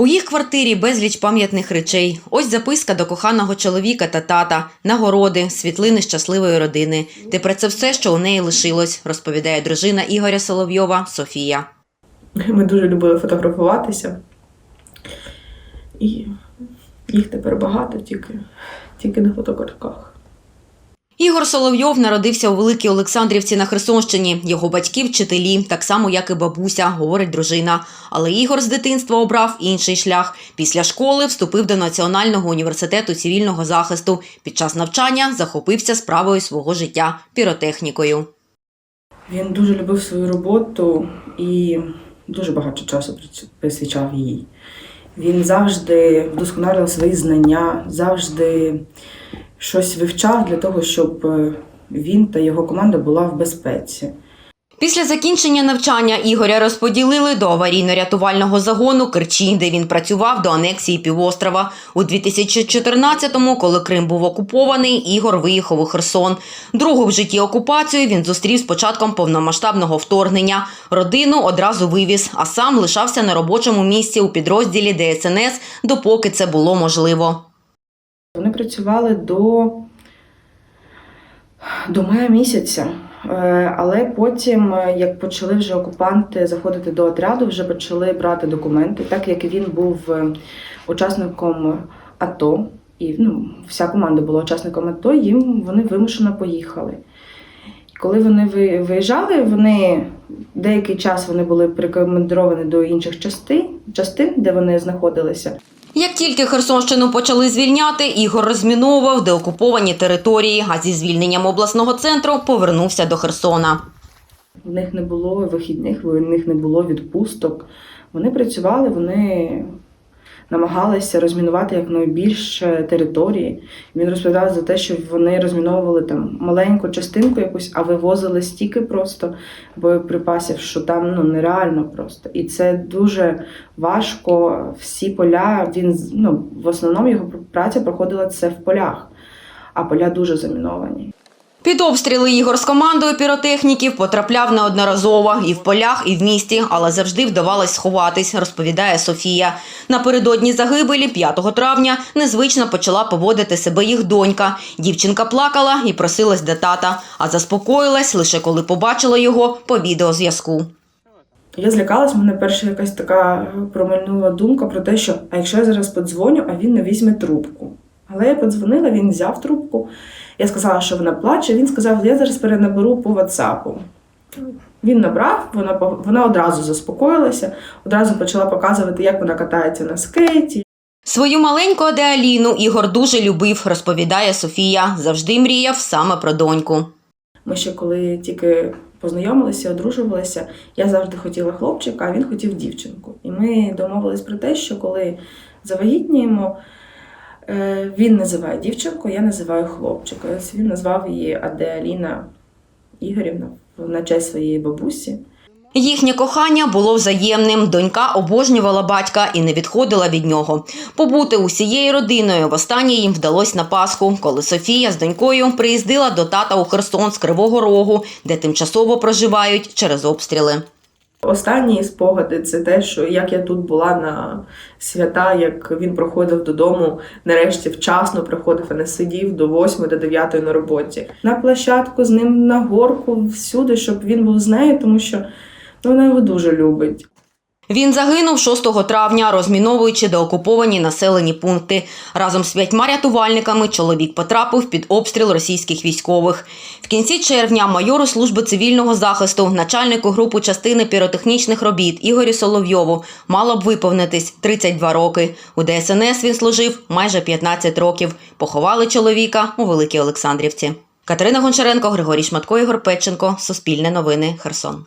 У їх квартирі безліч пам'ятних речей. Ось записка до коханого чоловіка та тата, нагороди, світлини щасливої родини. Тепер це все, що у неї лишилось, розповідає дружина Ігоря Соловйова Софія. Ми дуже любили фотографуватися. І їх тепер багато, тільки, тільки на фотокартках. Ігор Соловйов народився у Великій Олександрівці на Херсонщині. Його батьки вчителі, так само як і бабуся, говорить дружина. Але Ігор з дитинства обрав інший шлях. Після школи вступив до Національного університету цивільного захисту. Під час навчання захопився справою свого життя піротехнікою. Він дуже любив свою роботу і дуже багато часу присвячав їй. Він завжди вдосконалював свої знання, завжди щось вивчав для того, щоб е, він та його команда була в безпеці. Після закінчення навчання Ігоря розподілили до аварійно-рятувального загону Керчі, де він працював до анексії півострова. У 2014-му, коли Крим був окупований, Ігор виїхав у Херсон. Другу в житті окупацію він зустрів з початком повномасштабного вторгнення. Родину одразу вивіз, а сам лишався на робочому місці у підрозділі ДСНС, допоки це було можливо. Вони працювали до, до мая місяця. Е, Але потім, е, як почали вже окупанти заходити до отряду, вже почали брати документи, так як він був е, учасником АТО, і ну, вся команда була учасником АТО, їм вони вимушено поїхали. Коли вони ви- виїжджали, вони деякий час вони були прикомендовані до інших частин, частин, де вони знаходилися. Як тільки Херсонщину почали звільняти, Ігор розміновував деокуповані території, а зі звільненням обласного центру повернувся до Херсона. В них не було вихідних, в них не було відпусток. Вони працювали, вони намагалися розмінувати якнайбільше території. Він розповідав за те, що вони розміновували там маленьку частинку якусь, а вивозили стільки просто боєприпасів, що там ну нереально просто. І це дуже важко. Всі поля він ну, в основному його праця проходила це в полях, а поля дуже заміновані. Під обстріли Ігор з командою піротехніків потрапляв неодноразово і в полях, і в місті, але завжди вдавалось сховатись, розповідає Софія. Напередодні загибелі 5 травня незвично почала поводити себе їх донька. Дівчинка плакала і просилась до тата, а заспокоїлась лише коли побачила його по відеозв'язку. Я злякалась, мене перша якась така промайнула думка про те, що а якщо я зараз подзвоню, а він не візьме трубку. Але я подзвонила, він взяв трубку. Я сказала, що вона плаче. Він сказав, я зараз перенаберу по WhatsApp. Він набрав, вона, вона одразу заспокоїлася, одразу почала показувати, як вона катається на скейті, Свою маленьку Адеаліну Ігор дуже любив, розповідає Софія. Завжди мріяв саме про доньку. Ми ще коли тільки познайомилися, одружувалися, я завжди хотіла хлопчика, а він хотів дівчинку. І ми домовились про те, що коли завагітніємо, він називає дівчинку, я називаю хлопчика. Ось він назвав її Аделіна Ігорівна на честь своєї бабусі. Їхнє кохання було взаємним. Донька обожнювала батька і не відходила від нього. Побути усією родиною востаннє їм вдалося на Пасху, коли Софія з донькою приїздила до тата у Херсон з Кривого Рогу, де тимчасово проживають через обстріли. Останні спогади це те, що як я тут була на свята, як він проходив додому, нарешті вчасно приходив, а не сидів до 8 до 9 на роботі. На площадку з ним на горку, всюди, щоб він був з нею, тому що ну, вона його дуже любить. Він загинув 6 травня, розміновуючи деокуповані населені пункти. Разом з п'ятьма рятувальниками чоловік потрапив під обстріл російських військових. В кінці червня майору служби цивільного захисту, начальнику групи частини піротехнічних робіт Ігорю Соловйову мало б виповнитись 32 роки. У ДСНС він служив майже 15 років. Поховали чоловіка у Великій Олександрівці. Катерина Гончаренко, Григорій Шматко, Ігор Петченко. Суспільне новини. Херсон.